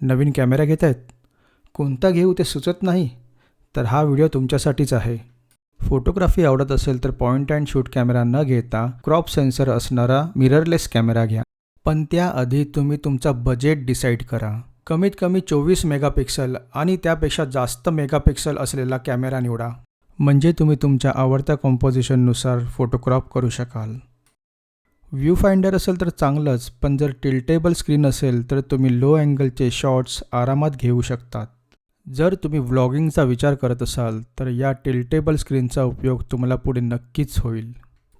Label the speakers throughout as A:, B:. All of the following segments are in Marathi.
A: नवीन कॅमेरा घेत आहेत. कोणता घेऊ ते सुचत नाही तर हा व्हिडिओ तुमच्यासाठीच आहे. फोटोग्राफी आवडत असेल तर पॉईंट अँड शूट कॅमेरा न घेता क्रॉप सेन्सर असणारा मिररलेस कॅमेरा घ्या. पण त्याआधी तुम्ही तुमचा बजेट डिसाईड करा. कमीत कमी चोवीस मेगापिक्सल आणि त्यापेक्षा जास्त मेगापिक्सल असलेला कॅमेरा निवडा. म्हणजे तुम्ही तुमच्या आवडत्या कॉम्पोजिशननुसार फोटोक्रॉप करू शकाल. व्ह्यू फाइंडर असेल तर चांगलंच पण जर टिल्टेबल स्क्रीन असेल तर तुम्ही लो अँगलचे शॉट्स आरामात घेऊ शकतात. जर तुम्ही व्लॉगिंगचा विचार करत असाल तर या टिल्टेबल स्क्रीनचा उपयोग तुम्हाला पुढे नक्कीच होईल.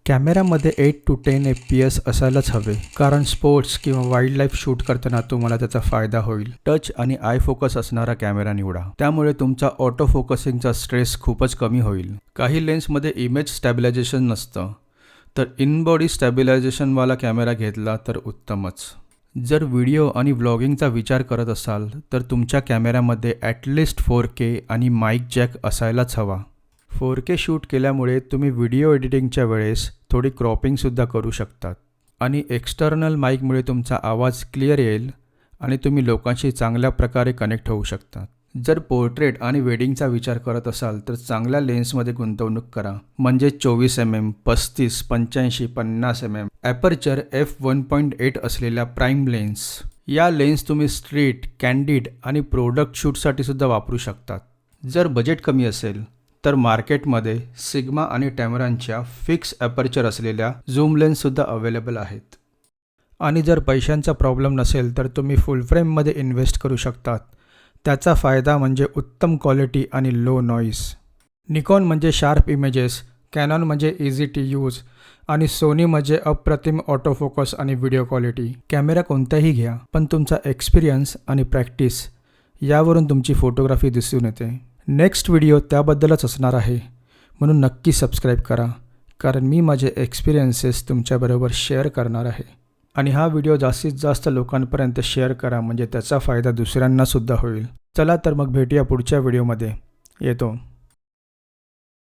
A: कॅमेऱ्यामध्ये eight to ten F P S असायलाच हवे कारण स्पोर्ट्स किंवा वाईल्ड लाईफ शूट करताना तुम्हाला त्याचा फायदा होईल. टच आणि आय फोकस असणारा कॅमेरा निवडा. त्यामुळे तुमचा ऑटो फोकसिंगचा स्ट्रेस खूपच कमी होईल. काही लेन्समध्ये इमेज स्टॅबिलायझेशन नसतं. तर इनबॉडी स्टॅबिलायझेशनवाला कॅमेरा घेतला तर उत्तमच. जर व्हिडिओ आणि व्लॉगिंगचा विचार करत असाल तर तुमच्या कॅमेऱ्यामध्ये ॲटलिस्ट फोर के आणि माईक जॅक असायलाच हवा. फोर के शूट केल्यामुळे तुम्ही व्हिडिओ एडिटिंगच्या वेळेस थोडी क्रॉपिंगसुद्धा करू शकतात. आणि एक्सटर्नल माईकमुळे तुमचा आवाज क्लिअर येईल आणि तुम्ही लोकांशी चांगल्या प्रकारे कनेक्ट होऊ शकतात. जर पोर्ट्रेट आणि वेडिंगचा विचार करत असाल तर चांगल्या लेन्समध्ये गुंतवणूक करा. म्हणजे चोवीस एम एम पस्तीस पंच्याऐंशी पन्नास M M aperture F one point eight असलेल्या प्राईम लेन्स या लेन्स तुम्ही स्ट्रीट कॅन्डिड आणि प्रोडक्ट शूटसाठी सुद्धा वापरू शकतात. जर बजेट कमी असेल तर मार्केटमध्ये सिग्मा आणि टॅमरांच्या फिक्स ॲपर्चर असलेल्या झूम लेन्ससुद्धा अवेलेबल आहेत. आणि जर पैशांचा प्रॉब्लेम नसेल तर तुम्ही फुल फ्रेममध्ये इन्व्हेस्ट करू शकतात. त्याचा फायदा म्हणजे उत्तम क्वालिटी आणि लो नॉईस निकॉन म्हणजे शार्प इमेजेस कॅनॉन म्हणजे इझी टू यूज आणि सोनी म्हणजे अप्रतिम ऑटो फोकस आणि व्हिडिओ क्वालिटी कॅमेरा कोणताही घ्या पण तुमचा एक्सपिरियन्स आणि प्रॅक्टिस यावरून तुमची फोटोग्राफी दिसून येते. नेक्स्ट व्हिडिओ त्याबद्दलच असणार आहे. म्हणून नक्की सबस्क्राईब करा कारण मी माझे एक्सपिरियन्सेस तुमच्याबरोबर शेअर करणार आहे. आणि हा व्हिडिओ जास्तीत जास्त लोकांपर्यंत शेअर करा म्हणजे त्याचा फायदा दुसऱ्यांनासुद्धा होईल. चला तर मग भेटूया पुढच्या व्हिडिओमध्ये. येतो.